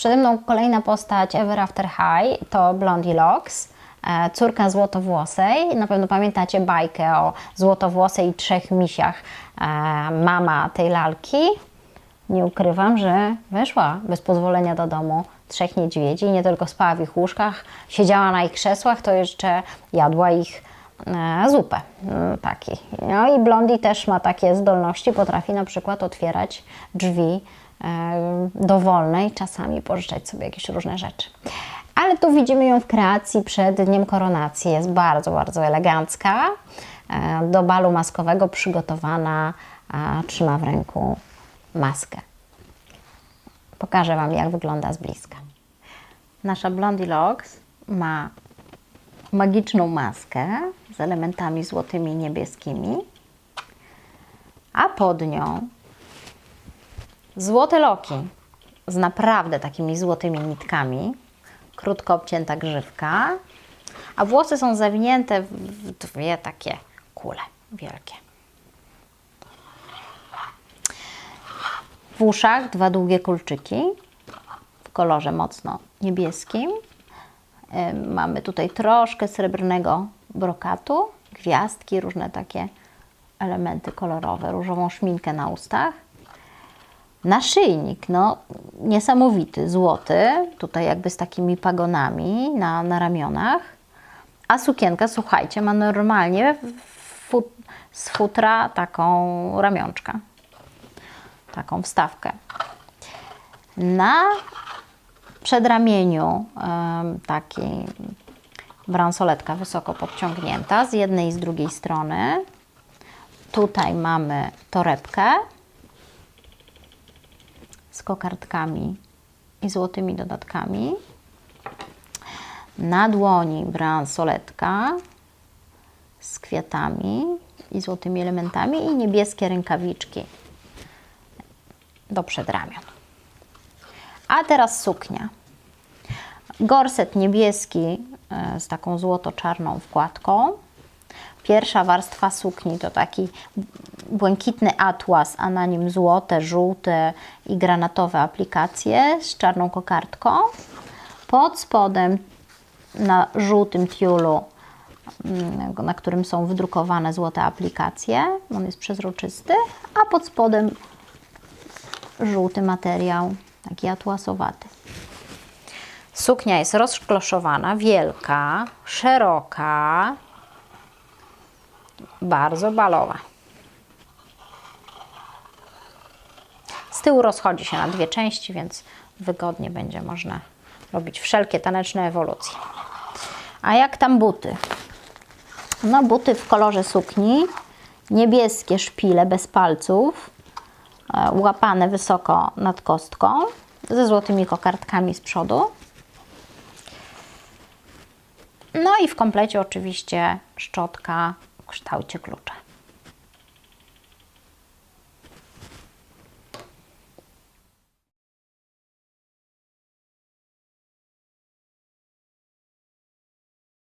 Przede mną kolejna postać Ever After High to Blondie Locks, e, córka złotowłosej. Na pewno pamiętacie bajkę o złotowłosej i trzech misiach. E, Mama tej lalki. Nie ukrywam, że weszła bez pozwolenia do domu trzech niedźwiedzi. Nie tylko spała w ich łóżkach, siedziała na ich krzesłach, to jeszcze jadła ich e, zupę mm, taki. No i Blondie też ma takie zdolności, potrafi na przykład otwierać drzwi e, dowolne i czasami pożyczać sobie jakieś różne rzeczy. Ale tu widzimy ją w kreacji przed dniem koronacji. Jest bardzo, bardzo elegancka. E, Do balu maskowego przygotowana, trzyma w ręku maskę. Pokażę Wam, jak wygląda z bliska. Nasza Blondie Locks ma magiczną maskę z elementami złotymi i niebieskimi, a pod nią złote loki z naprawdę takimi złotymi nitkami, krótko obcięta grzywka, a włosy są zawinięte w dwie takie kule wielkie. W uszach dwa długie kulczyki w kolorze mocno niebieskim. Mamy tutaj troszkę srebrnego brokatu, gwiazdki, różne takie elementy kolorowe, różową szminkę na ustach. Naszyjnik, no niesamowity, złoty, tutaj jakby z takimi pagonami na, na ramionach. A sukienka, słuchajcie, ma normalnie fu- z futra taką ramionczkę, taką wstawkę. Na przedramieniu em, taki bransoletka wysoko podciągnięta z jednej i z drugiej strony. Tutaj mamy torebkę z kokardkami i złotymi dodatkami. Na dłoni bransoletka z kwiatami i złotymi elementami i niebieskie rękawiczki do przedramion. A teraz suknia. Gorset niebieski e, z taką złoto-czarną wkładką. Pierwsza warstwa sukni to taki błękitny atłas, a na nim złote, żółte i granatowe aplikacje z czarną kokardką. Pod spodem na żółtym tiulu, mm, na którym są wydrukowane złote aplikacje. On jest przezroczysty, a pod spodem żółty materiał, taki atłasowaty. Suknia jest rozkloszowana, wielka, szeroka, bardzo balowa. Z tyłu rozchodzi się na dwie części, więc wygodnie będzie można robić wszelkie taneczne ewolucje. A jak tam buty? No buty w kolorze sukni, niebieskie szpile bez palców, e, łapane wysoko nad kostką, ze złotymi kokardkami z przodu. No i w komplecie oczywiście szczotka kształcie klucza.